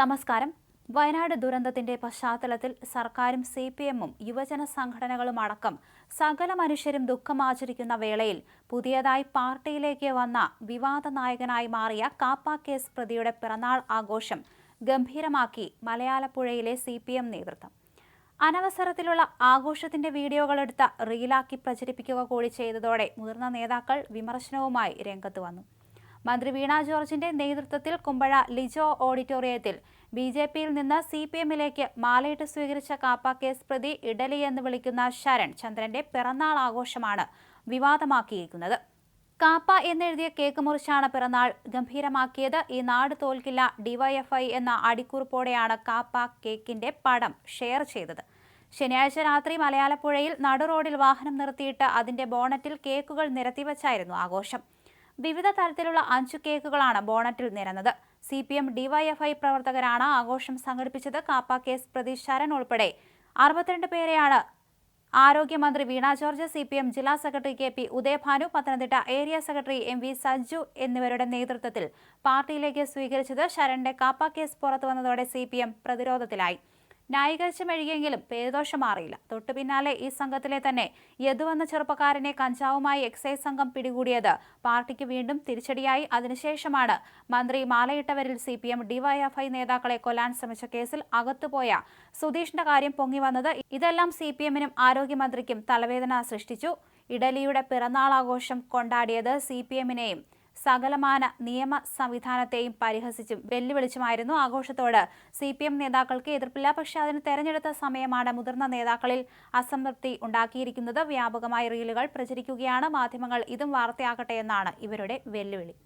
നമസ്കാരം. വയനാട് ദുരന്തത്തിന്റെ പശ്ചാത്തലത്തിൽ സർക്കാരും സി പി എമ്മും യുവജന സംഘടനകളും അടക്കം സകല മനുഷ്യരും ദുഃഖം ആചരിക്കുന്ന വേളയിൽ പുതിയതായി പാർട്ടിയിലേക്ക് വന്ന വിവാദ നായകനായി മാറിയ കാപ്പ കേസ് പ്രതിയുടെ പിറന്നാൾ ആഘോഷം ഗംഭീരമാക്കി മലയാളപ്പുഴയിലെ സി പി എം നേതൃത്വം. അനവസരത്തിലുള്ള ആഘോഷത്തിന്റെ വീഡിയോകളെടുത്ത് റീലാക്കി പ്രചരിപ്പിക്കുക കൂടി ചെയ്തതോടെ മുതിർന്ന നേതാക്കൾ വിമർശനവുമായി രംഗത്ത് വന്നു. മന്ത്രി വീണ ജോർജിന്റെ നേതൃത്വത്തിൽ കുമ്പഴ ലിജോ ഓഡിറ്റോറിയത്തിൽ ബി ജെ പിയിൽ നിന്ന് സി പി എമ്മിലേക്ക് മാലയിട്ട് സ്വീകരിച്ച കാപ്പ കേസ് പ്രതി ഇഡലി എന്ന് വിളിക്കുന്ന ശരൺ ചന്ദ്രന്റെ പിറന്നാൾ ആഘോഷമാണ് വിവാദമാക്കിയിരിക്കുന്നത്. കാപ്പ എന്നെഴുതിയ കേക്ക് മുറിച്ചാണ് പിറന്നാൾ ഗംഭീരമാക്കിയത്. ഈ നാട് തോൽക്കില്ല ഡിവൈഎഫ്ഐ എന്ന അടിക്കുറിപ്പോടെയാണ് കാപ്പ കേക്കിന്റെ പടം ഷെയർ ചെയ്തത്. ശനിയാഴ്ച രാത്രി മലയാളപ്പുഴയിൽ നടുറോഡിൽ വാഹനം നിർത്തിയിട്ട് അതിന്റെ ബോണറ്റിൽ കേക്കുകൾ നിരത്തിവച്ചായിരുന്നു ആഘോഷം. വിവിധ തരത്തിലുള്ള അഞ്ചു കേക്കുകളാണ് ബോണറ്റിൽ നിരന്നത്. സി പി എം ഡിവൈഎഫ്ഐ പ്രവർത്തകരാണ് ആഘോഷം സംഘടിപ്പിച്ചത് കാപ്പ കേസ് പ്രതി ശരൺ ഉൾപ്പെടെ. അറുപത്തിരണ്ട് പേരെയാണ് ആരോഗ്യമന്ത്രി Veena George C P M ജില്ലാ secretary K P Udayabhanu Pathanamthitta area secretary M V Sajju എന്നിവരുടെ നേതൃത്വത്തിൽ പാർട്ടിയിലേക്ക് സ്വീകരിച്ചത് ശരണിന്റെ കാപ്പ കേസ് പുറത്തുവന്നതോടെ സി പി എം പ്രതിരോധത്തിലായി. ന്യായീകരിച്ച് മെഴുകിയെങ്കിലും പേരുദോഷം മാറിയില്ല. തൊട്ടു പിന്നാലെ ഈ സംഘത്തിലെ തന്നെ യദു എന്ന ചെറുപ്പക്കാരനെ കഞ്ചാവുമായി എക്സൈസ് സംഘം പിടികൂടിയത്. പാർട്ടിക്ക് വീണ്ടും തിരിച്ചടിയായി. അതിനുശേഷമാണ് മന്ത്രി മാലയിട്ടവരിൽ സി പി എം ഡിവൈഎഫ്ഐ നേതാക്കളെ കൊല്ലാൻ ശ്രമിച്ച കേസിൽ അകത്തുപോയ സുധീഷിന്റെ കാര്യം പൊങ്ങി വന്നത്. ഇതെല്ലാം സി പി എമ്മിനും ആരോഗ്യമന്ത്രിക്കും തലവേദന സൃഷ്ടിച്ചു. ഇഡലിയുടെ പിറന്നാളാഘോഷം കൊണ്ടാടിയത് സി പി എമ്മിനെയും സകലമാന നിയമ സംവിധാനത്തെയും പരിഹസിച്ചും വെല്ലുവിളിച്ചുമായിരുന്നു ആഘോഷത്തോട്. സി പി എം നേതാക്കൾക്ക് എതിർപ്പില്ല. പക്ഷേ അതിന് തെരഞ്ഞെടുത്ത സമയമാണ് മുതിർന്ന നേതാക്കളിൽ അസംതൃപ്തി ഉണ്ടാക്കിയിരിക്കുന്നത്. വ്യാപകമായ റീലുകൾ പ്രചരിക്കുകയാണ്. മാധ്യമങ്ങൾ ഇതും വാർത്തയാക്കട്ടെ എന്നാണ് ഇവരുടെ വെല്ലുവിളി.